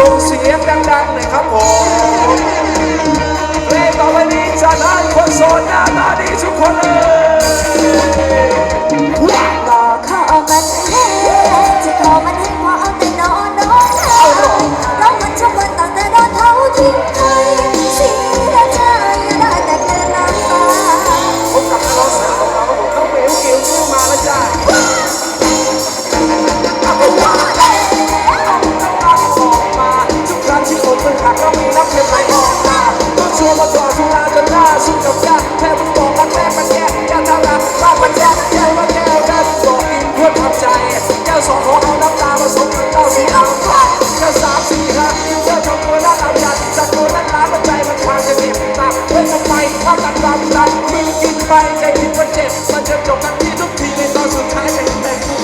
ส่งเสียงดังๆเลยครับผมเพลงต่อไปนี้จะได้คนโสดหน้าตาดีทุกคนเลย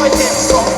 against all